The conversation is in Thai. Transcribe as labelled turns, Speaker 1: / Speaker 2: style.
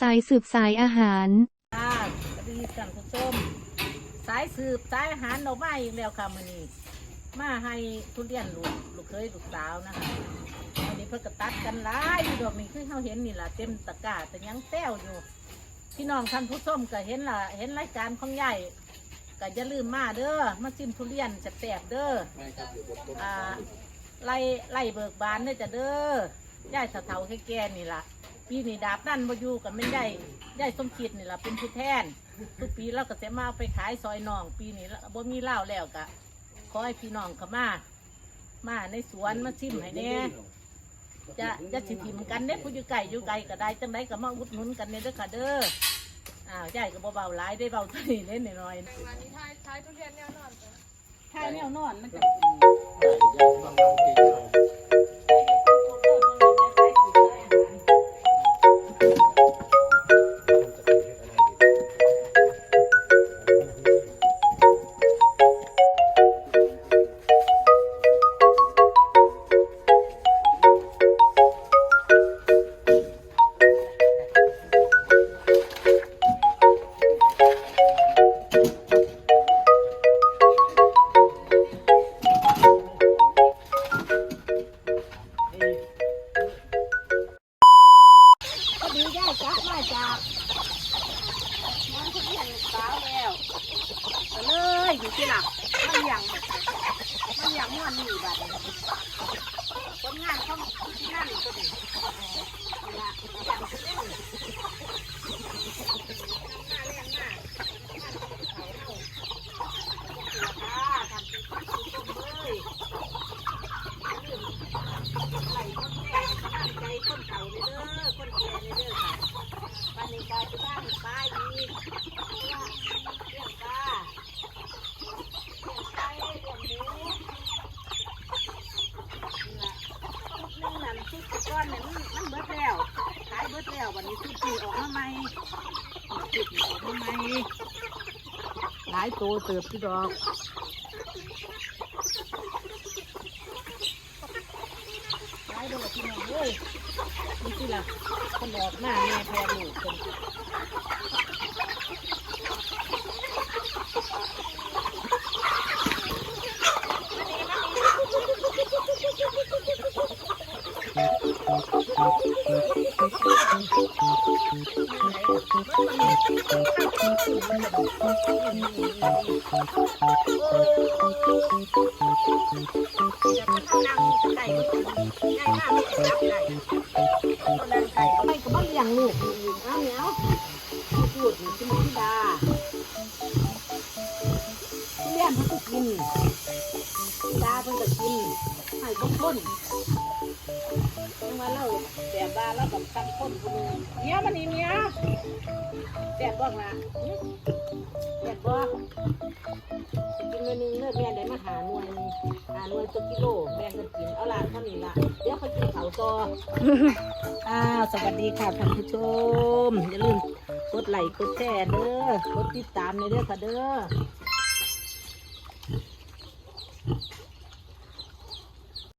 Speaker 1: สายสืบสายอาหาร
Speaker 2: ค่ะสวัสดีท่านผู้ชม สายสืบสายอาหารเรามาอีกแล้วค่ะมื้อนี้มาให้ทุเรียนลูกลูกเคยลูกสาวนะคะวันนี้เพิ่นก็ตัดกันหลายอยู่ดอกนี้คือเขาเห็นนี่ล่ะเต็มตะกร้าแต่ยังแต้วอยู่ พี่น้องท่านผู้ชมก็เห็นล่ะเห็นรายการของยายก็อย่าลืมมาเด้อมาชิมทุเรียนแซ่บๆเด้ออ่าไล่ไล่เบิกบานเด้อจะเด้อยายสะเทาแค่แก่นี่ล่ะ ปีนี้ดาบนั่นมาอยู่กับไม่ได้ได้สมคิดนี่ล่ะเป็นผู้แทน ทุกปีเราก็จะมาเอาไปขายซอยน้อง ปีนี้เราบ่มีเหล้าแล้วกะขอให้พี่น้องเขามา มาในสวนมาชิมให้แน่จะจะสิถิมกันเด้ผู้อยู่ไก่อยู่ไกลก็ได้จังไดก็มาอุดหนุนกันเด้อเด้อค่ะเด้ออ้าวยายก็บ่เบาหลายได้เบาเท่านี้เล่นน้อยๆ
Speaker 3: วันนี้ทายทายทุเรียนแน่นอนจ้ะ
Speaker 2: ถ้าแนวนอนมันจะพอ ที่หลักมันยังมันยังมันนี่บัดนี้ผลงานของที่นั่นก็ดีนี่ละอย่างเล่นหน้าแรงมากเขาเฮาทำที่ต้มเลยไหลคนแก่ตั้งใจคนเก่าเลยเด้อคนแก่เลยเด้อค่ะวันนี้กาจะบ้านป้ายอีกเพราะว่าเลี้ยงปลาเลี้ยงไก่เลี้ยงหมูนี่ล่ะชุดหนึงนั่นชุดตะ ก้อนเนี่ยมันมันเบิดแล้วขายเบิดแล้ววันนี้ชุดที่ออกมาใหม่ชุดออกมาใหม่หลายตัวเติบที่ดอกหลายดอกที่น้องเอ้ยนี่สิล่ะคนออกหน้าแม่แพ้ลูกคนจะมานั่ง ไก่ก็ง่ายมากไม่จะไก่ก็ไก่ไม่ก็บ้ยงลูกอยู่อ้าเหนียวพูดนี่มันดาเลี้ยงเขาก็กินดาเพิ่นก็กินให้บางคน ยังมาเล่าแบบว่าเรากับตั้งคนคนนึงเนี้ยมันนี่เนี้ยแซ่บบ้างละแซ่บบ้กินเลยนึงเลิกแม่ได้มาหาหน่วยหาหน่วยตัวกิโลแบ่งกันกินเอาล่ะเท่านี้ละเดี๋ยวเขากินเขาต่ออ้าวสวัสดีค่ะท่านผู้ชมอย่าลืมกดไลค์กดแชร์เด้อกดติดตามในเด้อค่ะเด้อ